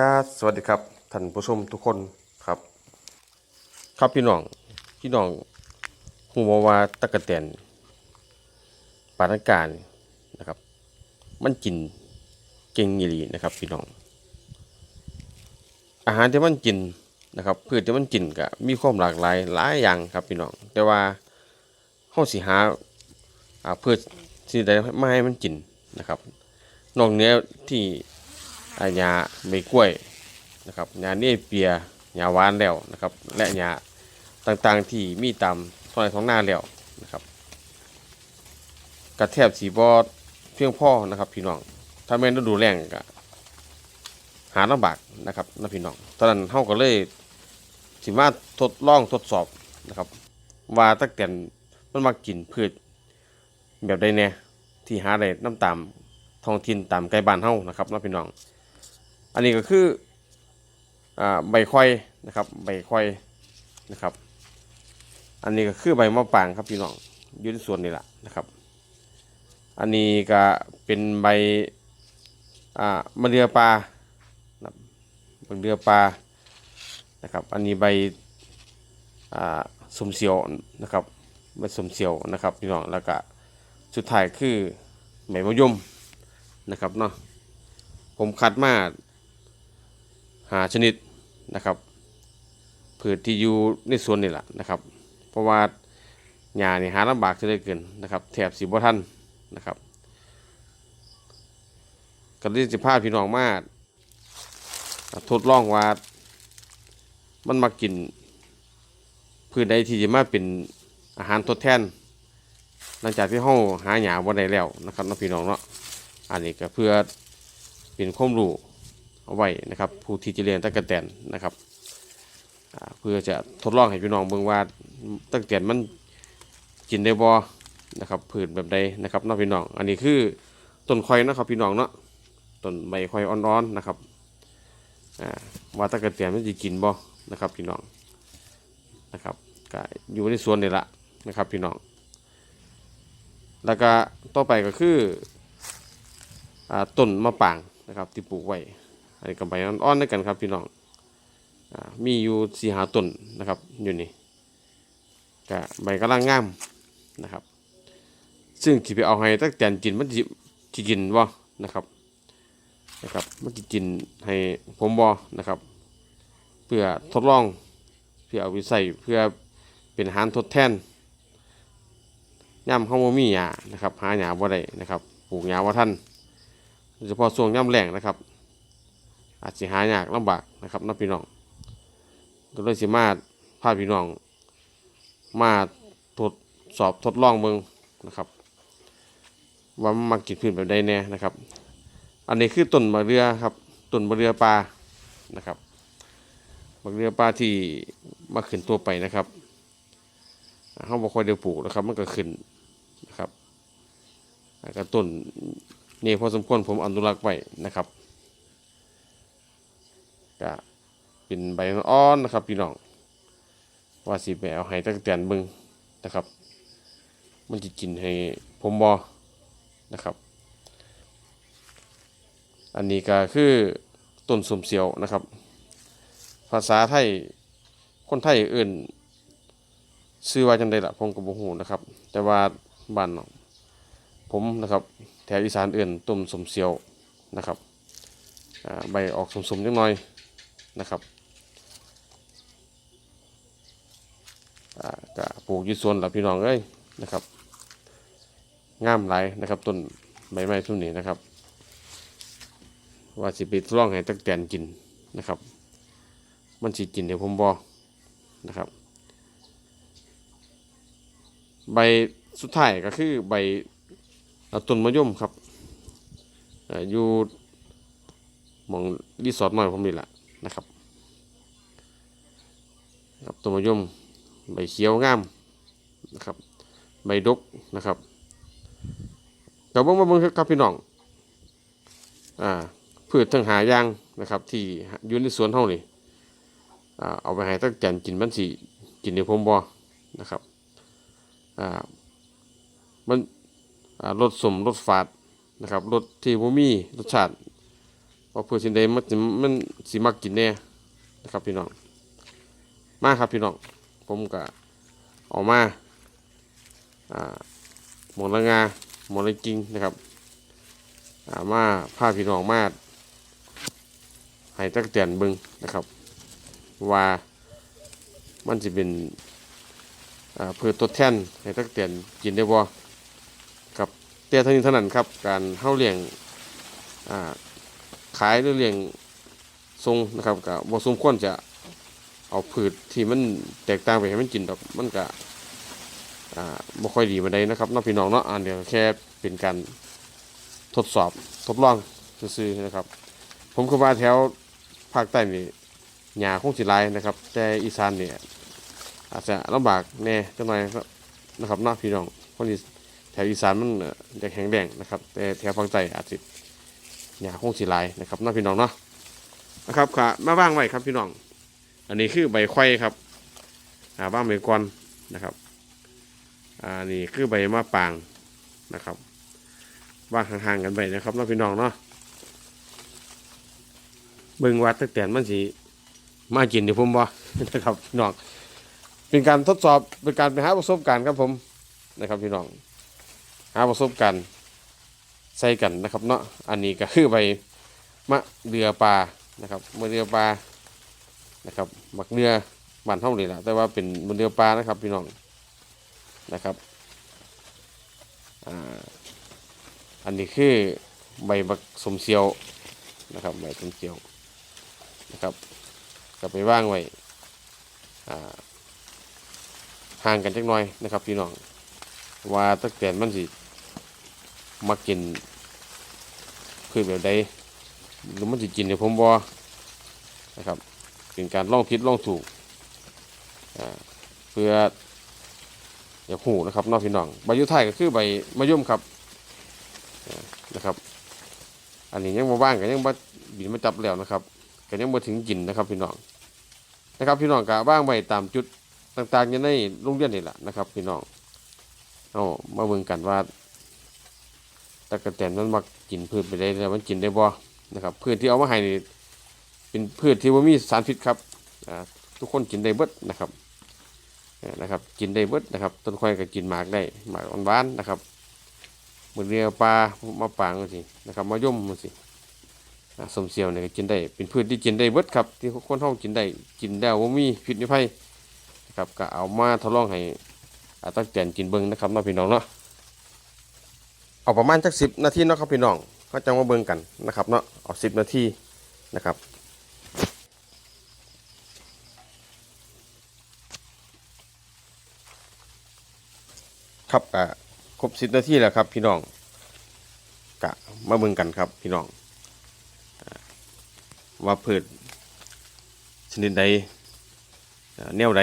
ครับสวัสดีครับท่านผู้ชมทุกคนครับ ครับพี่น้องพี่น้องหูมาวาตะกะแตนปานังการนะครับ มันกินเก่งอีหลีนะครับ พี่น้อง อาหารที่มันกินนะครับพืชที่มันกินก็มีความหลากหลายหลายอย่างครับพี่น้อง แต่ว่าเฮาสิหาพืชที่ใดมาให้มันกินนะครับนอกเหนือที่ หญ้าใบกล้วยนะครับหญ้าเนเปียหญ้าหวานแล้วนะครับ และหญ้าต่างๆที่มีตามท้องไร่ท้องนาแล้วนะครับกระแทบสีบอเพียงพ่อนะครับ พี่น้อง ถ้าแม่นดูแลงก็หาลำบากนะครับนะพี่น้องตอนนั้นเฮาก็เลยสิมาทดลองทดสอบนะครับ ว่าตะเกียนมันมากินพืชแบบใดแน่ที่หาได้น้ำตามท้องถิ่นตามไกลบ้านเฮานะครับน้องพี่น้อง อันนี้ก็คืออ่าใบควายนะครับใบควายนะครับ อันนี้ก็คือใบมะปรางครับพี่น้องยู่ในส่วนนี้แหละนะครับ อันนี้ก็เป็นใบอ่ามะเรือปลานะครับมะเรือปลานะครับ อันนี้ใบอ่าสมเสียวนะครับใบสมเสียวนะครับพี่น้องแล้วก็สุดท้ายคือใบมะยมนะครับเนาะผมคัดมา หาชนิดนะครับพืชที่อยู่ในสวนนี่แหละนะครับ เพราะว่าหญ้านี่หาลำบากจะได้เกินนะครับแถบสีบ่ทันนะครับก็เลยสิพาพี่น้องมาทดลองว่ามันมากินพืชใดที่จะมาเป็นอาหารทดแทน หลังจากที่เฮาหาหญ้าบ่ได้แล้วนะครับเนาะพี่น้องเนาะอันนี้ก็เพื่อเป็นข้อมรู้ เอาไว้นะครับ ผู้ที่จะเรียนตะกะแตนนะครับเพื่อจะทดลองให้พี่น้องเบิ่งว่าตะกะแตนมันกินได้บ่นะครับผืนแบบใดนะครับน้องพี่น้อง อันนี้คือต้นข่อยนะครับพี่น้องเนาะต้นใบข่อยอ่อนๆนะครับอ่าว่าตะกะแตนมันจะกินบ่นะครับพี่น้องนะครับก็อยู่ในสวนนี่ละนะครับพี่น้องแล้วก็ต่อไปก็คืออต้นมะปรางนะครับที่ปลูกไว้ อันนี้ก็ใบอ่อนๆด้วยกันครับพี่น้องอมีอยู่สี่หาต้นนะครับอยู่นี่ก็ใบกำลังงามนะครับ ซึ่งที่ไปเอาให้ตั้งแต่กินมันจิจิกินบ่นะครับนะครับมันจิกินให้ผมบ่นะครับ เพื่อทดลองเพื่อเอาไปใส่เพื่อเป็นอาหารทดแทนย่ำข้าวมีหยานะครับ หาหยาบ่ได้นะครับปลูกหยาว่าท่านโดยเฉพาะช่วงย่ำแรงนะครับ อาจจะหายากลำบากนะครับน้องพี่น้องก็เลยสิมาพาพี่น้อง มาทดสอบทดลองเมืองนะครับ ว่ามันมากินพืชแบบใดแน่นะครับ อันนี้คือต้นมะเรือครับต้นมะเรือปลานะครับมะเรือปลาที่มาขึ้นตัวไปนะครับเขาบอกค่อยเดียวปลูกนะครับ มันก็ขึ้นนะครับแล้วก็ต้นนี่พอสมควรผมอนุรักษ์ไว้นะครับ ก็เป็นใบอ่อนนะครับพี่น้องว่าสิไปเอาให้ตะกแตนบึงนะครับ มันจะกินให้ผมบอนะครับ อันนี้ก็คือต้นสมเสียวนะครับ ภาษาไทยคนไทยอื่นซื้อว่าจังไดละผมก็บ่ฮู้นะครับ แต่ว่าบ้านผมนะครับ แถวอีสานอื่นต้มสมเสียวนะครับใบออกสมๆนิดหน่อย นะครับก็ปลูกอยี่สวนหลับพี่น้องเอ้ยนะครับงามหลายนะครับต้นใบไม้ทุ่นนี้นะครับ ว่าสิไปทดลองให้ตักแตนกินนะครับ มันสิกินเดี๋ยวผมบอกนะครับ ใบสุดท้ายก็คือใบต้นมะยมครับอยู่มองรีสอร์ทน้อยผมนี่แหละนะครับ ครับต้นมะยมใบเขียวงามนะครับใบดกนะครับกับเบิ่งมาเบิ่งครับพี่น้องอ่าพืชทั้งหายางนะครับ ที่อยู่ในสวนเฮานี่อ่าเอาไปให้ตั้งแกนกินมันสิกินในผมบ่นะครับอ่ามันรสสมรสฝาดนะครับรสที่บ่มีรสชาติว่าเพื่อสิ่งใดมันมันสิมักกินแน่นะครับพี่น้อง มาครับพี่น้องผมก็ออกมาอ่าหมอนละงาหมอนละกิงนะครับามาพาพี่น้องมาให้ตักเตียนบิงนะครับ ว่ามันจะเป็นเพื่อทดแทนให้ตักเตียนกินได้บ่กับแต่เท่านี้เท่านั้นครับ การเฮาเลี้ยงขายหรือเลี้ยงทรงนะครับก็บ่สมควรจะ เอาพืชที่มันแตกต่างไปให้มันกินดอกมันก็อ่าบ่ค่อยดีปานใดนะครับน้องพี่น้องเนาะอันเดียวแค่เป็นการทดสอบทดลองซื่อๆนะครับ ผมก็ว่าแถวภาคใต้นี่หญ้าคงสิหลายนะครับ แต่อีสานเนี่ยอาจจะลำบากแน่จังหน่อยนะครับเนาพี่น้องคนอีแถวอีสานมันอ่อจะแข็งแรงนะครับ แต่แถวภาคใต้อาจจะหญ้าคงสิหลายนะครับเนาพี่น้องเนาะนะครับค่ะมาว่างไว้ครับพี่น้อง อันนี้คือใบไข่ครับอ่าว่างใบกอนนะครับอ่านี่คือใบมะปางนะครับว่างห่างๆกันไปนะครับเนาะพี่น้องเนาะเบิ่งวัดตั้งแต่มันสิมากินเดี๋ยวผมบ่นะครับพี่น้องเป็นการทดสอบเป็นการไปหาประสบการณ์ครับผมนะครับพี่น้องหาประสบการณ์ใส่กันนะครับเนาะอันนี้ก็คือใบมะเดือปลานะครับมะเดือปลา นะครับมักเนื้อบ้านเท่านี่แหละแต่ว่าเป็นมะเดือปลานะครับพี่น้องนะครับอ่าอันนี้คือใบบักสมเซียวนะครับใบสมเซียวนะครับก็ไปว่างไว้อ่าห่างกันจักหน่อยนะครับพี่น้องว่าตักแต่มันสิมากินพืชแบบใดหรือมันสิกินในผมบอนะครับ เป็นการลองผิดลองถูกเพื่ออยากหูนะครับน้องพี่น้องใบยุทธไทยก็คือใบมะยมครับนะครับ อันนี้ยังมาว่างกันยังมาบินมาจับแล้วนะครับก็ยังบ่ถึงกินนะครับพี่น้องนะครับพี่น้องกะบ้างไว้ตามจุดต่างๆยู่ในโรงเรียนนี่แหละนะครับ พี่น้องเอามาเบิ่งกันว่าตะกะแตนมันมักกินพืชไปได้แล้วมันกินได้บ่นะครับพืชที่เอามาให้นี่ เป็นพืชที่บ่มีสารพิษครับทุกคนกินได้เบิดนะครับเอ่อนะครับ กินได้เบิดนะครับ ต้นควายก็กินหมากได้หมากหวานนะครับมือเรียวปลามาปางสินะครับมาย่มสิสมเสียวเนี่ยก็กินได้ เป็นพืชที่กินได้เบิดครับ ที่คนท้องกินได้กินแล้วว่ามีพิษมีภัยนะครับก็เอามาทดลองให้อาตั้งแต่กินเบิ้งนะครับน้องพี่น้องเนาะเอาประมาณจักสิบนาทีเนาะครับพี่น้องก็จะมาเบิ้งกันนะครับเนาะเอาสิบนาทีนะครับ ครับอะครบสิบนาทีแล้วครับ พี่น้องกะมาเบิ้งกันครับ พี่น้องว่าพืชชนิดใดแนวใด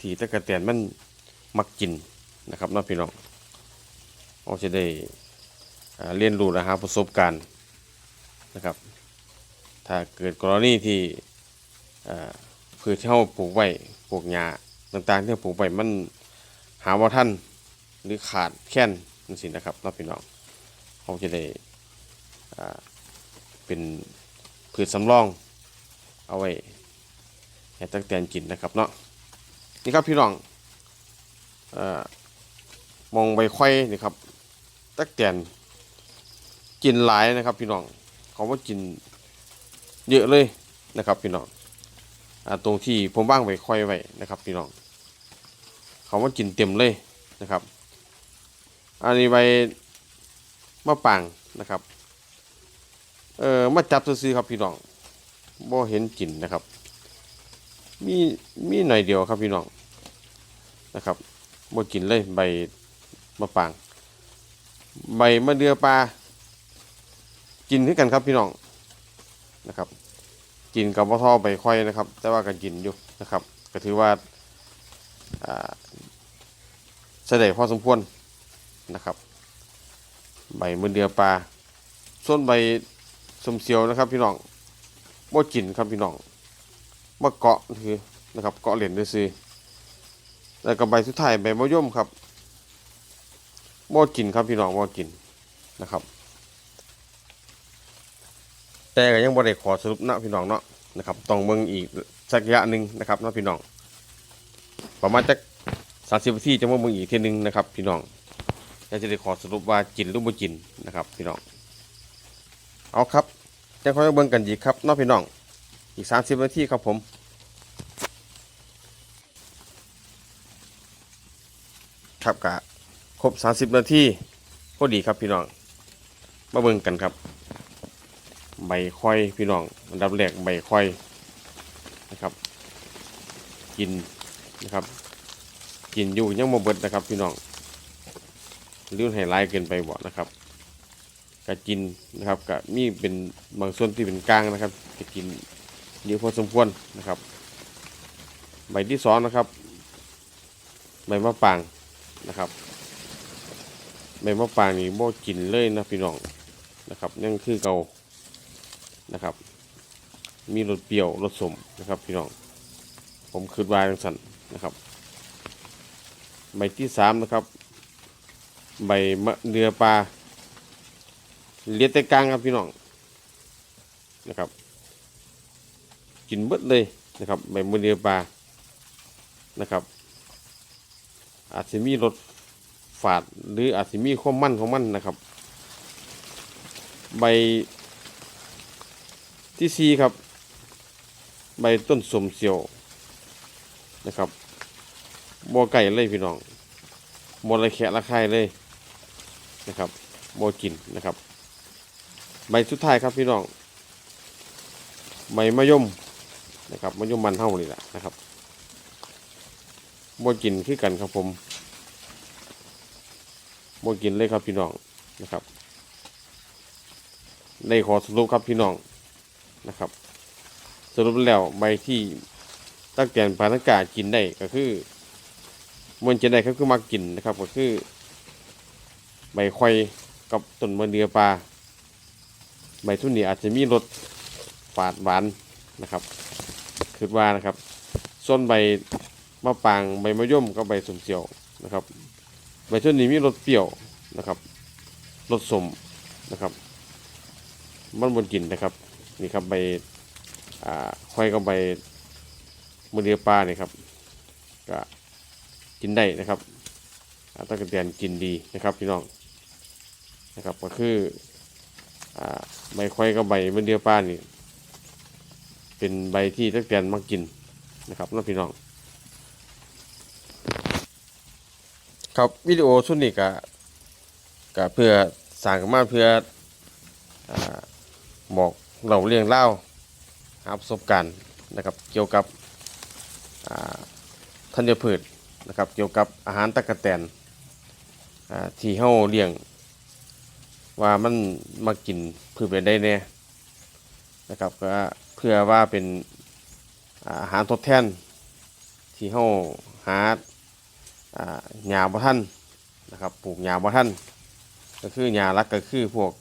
ที่ตะกะแตนมันมักกินนะครับน้องพี่น้องเราจะได้เรียนรู้และหาประสบการณ์นะครับ ถ้าเกิดกรณีที่อ่าพืชที่เราปลูกไว้ปลูกหญ้าต่างๆที่ปลูกไว้มันหาว่าท่าน หรือขาดแค้นนั่นสินะครับน้องพี่น้องเราจะได้เป็นพืชสำรองเอาไว้ให้ตักแตนกินนะครับเนาะนี่ครับพี่น้องอมองใบไข่นี่ครับตักแตนกินหลายนะครับพี่น้องเขาว่ากินเยอะเลยนะครับพี่น้องอตรงที่ผมว่างใบไข่ไว้นะครับพี่น้องเขาว่ากินเต็มเลยนะครับ อันนี้ใบมะปางนะครับ เออมาจับซื้อครับพี่น้องบ่เห็นกลิ่นนะครับ มีมีหน่อยเดียวครับพี่น้องนะครับบ่กินเลยใบมะปางใบมะเดือปลากินคือกันครับพี่น้องนะครับ กินกับมะท่อใบค่อยนะครับ แต่ว่าก็กินอยู่นะครับ ก็ถือว่าอ่าใช้ได้พอสมควร นะครับ ใบมะเดือปลาส่วนใบสมเสียวนะครับพี่น้องบ่กินครับพี่น้องบ่เกาะคือนะครับเกาะเหรียญด้วยซื้อแล้วก็ใบสุดท้ายใบมะยมครับบ่กินครับพี่น้องบ่กินนะครับแต่ก็ยังบ่ได้ขอสรุปนะพี่น้องเนาะนะครับต้องเบิ่งอีกสักระยะหนึ่งนะครับเนาะพี่น้อง ประมาณจักสามสิบนาทีจะมาเบิ่งอีกทีนึงนะครับ พี่น้อง แล้วจะได้ขอสรุปว่ากินหรือบ่กินนะครับพี่น้องเอาครับจะค่อยมาเบิ่งกันอีกครับเนาะพี่น้องอีกสามสิบนาทีครับผมครับกะครบสามสิบนาทีพอดีครับพี่น้อง มาเบิ่งกันครับ ใบค่อยพี่น้องอันดับแรกใบค่อยนะครับ กินนะครับ กินอยู่ยังบ่เบิดนะครับพี่น้อง ลื่นให้ร้ายเกินไปบ่นะครับก็กินนะครับก็มีเป็นบางส่วนที่เป็นกลางนะครับก็กินเยอะพอสมควรนะครับ ใบที่สองนะครับ ใบมะปรางนะครับ ใบมะปรางนี่บ่กินเลยนะพี่น้องนะครับยังคือเก่านะครับ มีรสเปรี้ยวรสสมนะครับพี่น้อง ผมคืดวายจังสันนะครับ ใบที่สามนะครับ ใบมะเดือปลาเลียดแต่กลางครับพี่น้องนะครับ กินเบิดเลยนะครับใบมะเดือปลานะครับ อาจจะมีรสฝาดหรืออาจจะมีความมันของมันนะครับ ใบที่สี่ครับ ใบต้นสมเสียวนะครับบัวไก่เลยพี่น้องบัวระแคะระคายเลย นะครับโบกินนะครับ ใบสุดท้ายครับพี่น้องใบมะยมนะครับมะยมมันเท่านี่แหละนะครับบัวกินคือกันครับผมบัวกินเลยครับพี่น้องนะครับได้ขอสรุปครับพี่น้องนะครับ สรุปแล้วใบที่ตั้งแต่ปานังกากินได้ก็คือมันจะได้ก็คือมากินนะครับก็คือ ใบควายกับต้นมะเดือปลาใบทุนนี้อาจจะมีรสฝาดหวานนะครับคือว่านะครับส่วนใบมะปรางใบมะย่มกับใบสมเสียวนะครับ ใบทุนนี้มีรสเปรี้ยวนะครับรสสมนะครับมันบนกินนะครับนี่ครับใบอ่าค่อยกับใบมือเรือปลาเนี่ยครับก็กินได้นะครับตะกะเตียนกินดีนะครับพี่น้อง นะครับก็คือใบค่อยกับใบมือเรือปลานี่เป็นใบที่ตะกะเตียนมักกินนะครับน้องพี่น้อง ครับวิดีโอชุดนี้ก็ก็เพื่อสร้างมาเพื่ออบอกเราเรื่องเล่าหาประสบการณ์นะครับเกี่ยวกับธัญพืชนะครับเกี่ยวกับอาหารตะกะแตนที่เฮาเลี้ยง ว่ามันมากินพืชไปได้แน่นะครับก็เพื่อว่าเป็นอาหารทดแทน ที่เฮาหาอ่าหญ้าบ่ทันนะครับปลูกหญ้าบ่ทันก็คือหญ้าหลักก็คือพวก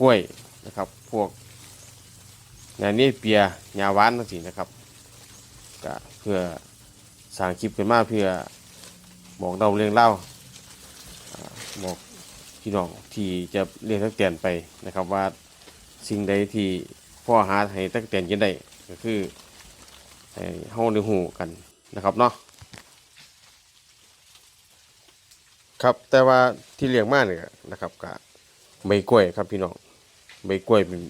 กล้วยนะครับพวกงานนี้เปียยาหวานทั้งสี่นะครับก็เพื่อสร้างคลิปขึ้นมาเพื่อบอกเราเรื่องเล่าบอก พี่น้องที่จะเรียนตักเตียนไปนะครับว่าสิ่งใดที่พ่อหาให้ตักเตียนกินได้ก็คือให้เฮาได้หูกันนะครับเนาะครับแต่ว่าที่เลี้ยงมาเนี่ยนะครับก็ใบกล้วยครับพี่น้องใบกล้วยเป็น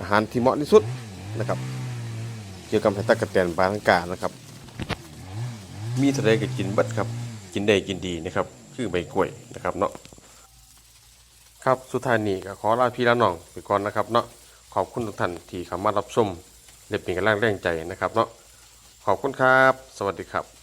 อาหารที่เหมาะที่สุดนะครับเกี่ยวกับให้ตะกะแตนปลาทังกานะครับ มีท่าไรก็กินบัดครับ กินได้กินดีนะครับ คือใบกล้วยนะครับเนาะ ครับสุดท้ายนี้ก็ขอลาพี่ลาน้องไปก่อนนะครับเนาะขอบคุณทุกท่านที่เข้ามารับชมและเป็นกำลังแรงใจนะครับเนาะขอบคุณครับ สวัสดีครับ